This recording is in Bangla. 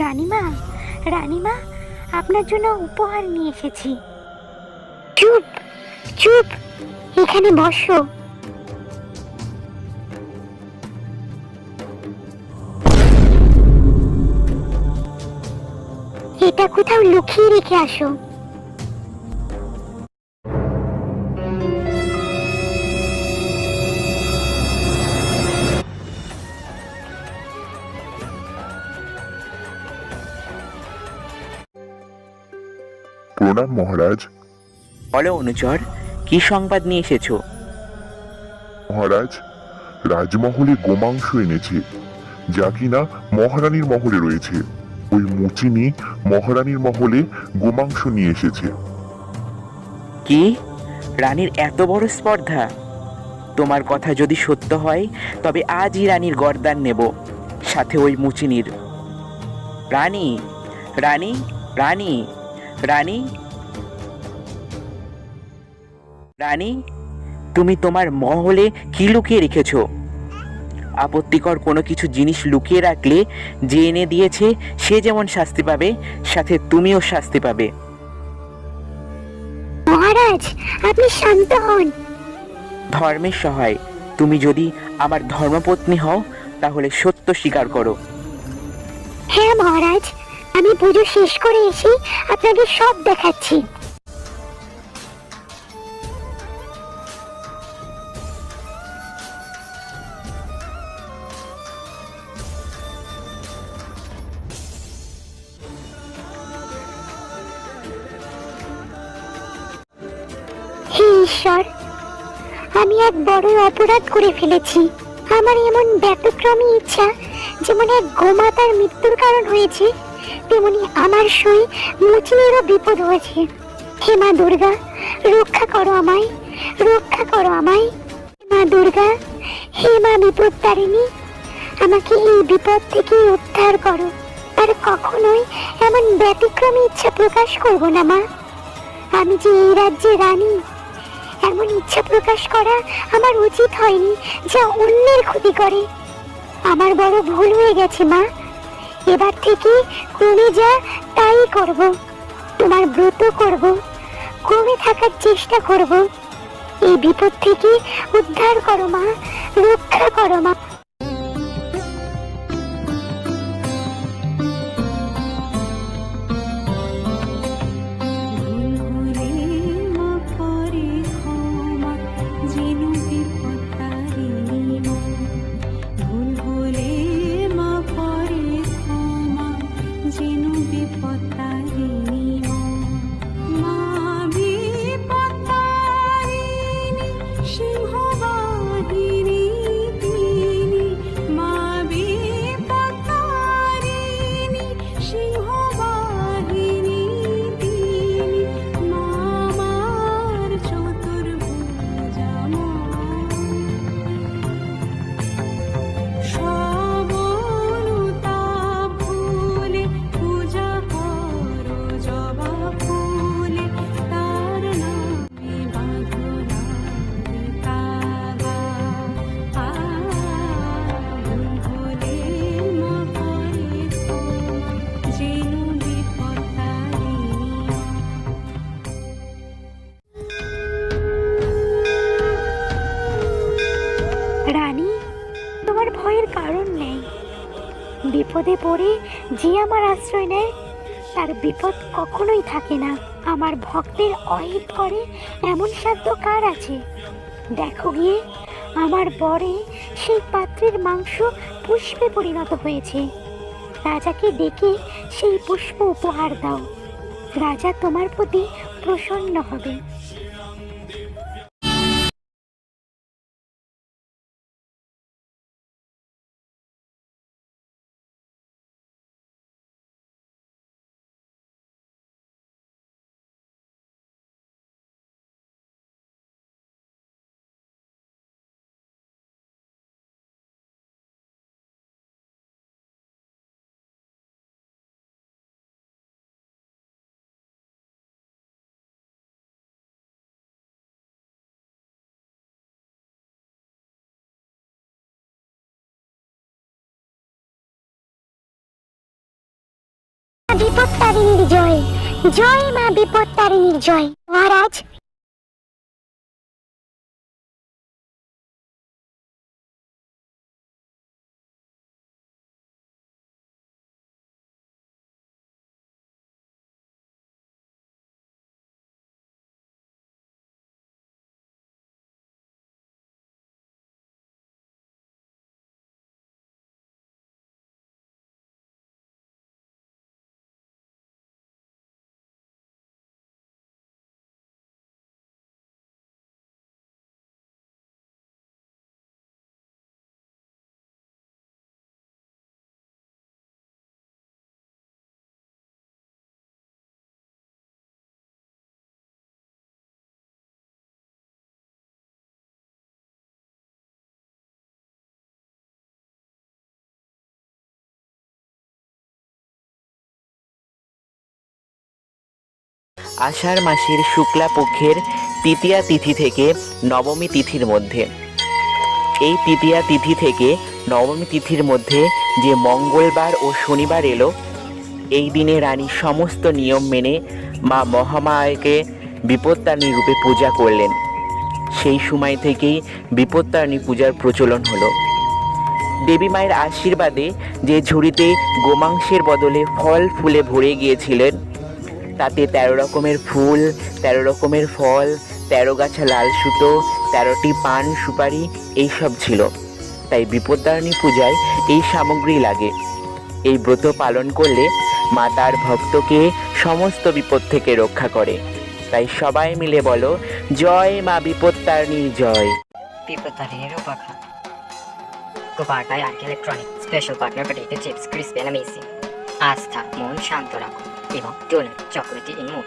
রানীমা রানীমা আপনার জন্য উপহার নিয়ে এসেছি। চুপ চুপ এখানে বসো। এটা কোথাও লুকিয়ে রেখে আসো। প্রণাম মহারাজ। বলো অনুচর কি সংবাদ নিয়ে এসেছ? মহারাজ রাজমহলে গোমাংস এনেছে যা কিনা মহারানীর মহলে রয়েছে। ওই মুচিনি মহারানীর মহলে গোমাংস নিয়ে এসেছে। কি? রানীর এত বড় স্পর্ধা? তোমার কথা যদি সত্য হয় তবে আজই রানীর গরদান নেব সাথে ওই মুচিনির। রানী রানী রানী রানী রানী তুমি তোমার মহলে কি লুকিয়ে রেখেছো? আপত্তিকর কোনো কিছু জিনিস লুকিয়ে রাখলে যে এনে দিয়েছে সে যেমন শাস্তি পাবে সাথে তুমিও শাস্তি পাবে। মহারাজ আপনি শান্ত হন। ধর্মের সহায় তুমি যদি আমার ধর্মপত্নী হও তাহলে সত্য স্বীকার করো। হ্যাঁ মহারাজ আমি পুজো শেষ করে এসে আপনাকে সব দেখাচ্ছি। আমি এক বড় অপরাধ করে ফেলেছি। আমার এমন ব্যতিক্রমী ইচ্ছা, যেমন এক গোমাতার মৃত্যুর কারণ হয়েছে, তেমনি আমার সই মুচিনেরও বিপদ হয়েছে। হে মা দুর্গা, রক্ষা করো আমায়, রক্ষা করো আমায়। মা দুর্গা, হে মা বিপদ তারিণী আমাকে এই বিপদ থেকে উদ্ধার করো। আর কখনোই এমন ব্যতিক্রমী ইচ্ছা প্রকাশ করব না, মা। আমি যে এই রাজ্যের রানী এমন ইচ্ছা প্রকাশ করা আমার উচিত হয়নি যা অন্যের ক্ষতি করে। আমার বড় ভুল হয়ে গেছে, মা। এবার থেকে কমে যা, তাই করব। তোমার ব্রত করব। কমে থাকার চেষ্টা করব। এই বিপদ থেকে উদ্ধার করো, মা। রক্ষা করো, মা। বিপদে পড়ে যে আমার আশ্রয় নেয়, তার বিপদ কখনোই থাকে না। আমার ভক্তের অহিত করে এমন সাধ্য কার আছে? দেখো গিয়ে, আমার বরে সেই পাত্রের মাংস পুষ্পে পরিণত হয়েছে। রাজাকে ডেকে সেই পুষ্প উপহার দাও। রাজা তোমার প্রতি প্রসন্ন হবে। বিপত্তারিণীর জয়। জয় মা বিপত্তারিণীর জয়। মহারাজ আষাঢ় মাসের শুক্লা পক্ষের তৃতীয়া তিথি থেকে নবমী তিথির মধ্যে। এই তৃতীয়া তিথি থেকে নবমী তিথির মধ্যে যে মঙ্গলবার ও শনিবার এলো, এই দিনে রানী সমস্ত নিয়ম মেনে মা মহামায়াকে বিপত্তারিণী রূপে পূজা করলেন। সেই সময় থেকেই বিপত্তারিণী পূজার প্রচলন হলো। দেবী মায়ের আশীর্বাদে যে ঝুড়িতে গোমাংসের বদলে ফল ফুলে ভরে গিয়েছিলেন তাতে তেরো রকমের ফুল, তেরো রকমের ফল, তেরো গাছা লাল সুতো, তেরোটি পান, সুপারি, এইসব ছিল। তাই বিপত্তারিণী পূজায় এই সামগ্রী লাগে। এই ব্রত পালন করলে মা তার ভক্তকে সমস্ত বিপদ থেকে রক্ষা করে। তাই সবাই মিলে বলো, জয় মা বিপত্তারিণীর জয়. Kubata Arc Electronic Special Partner Potato Chips Crispy and Amazing. আস্থা, মন শান্ত 今,今日のチャいディモ